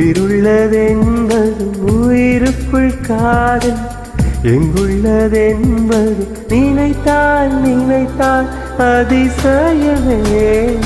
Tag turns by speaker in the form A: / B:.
A: உயிருள்ளதென்பது உயிருக்குள் காதல். எங்குள்ளதென்பது நினைத்தால் நினைத்தால் அதிசயமே.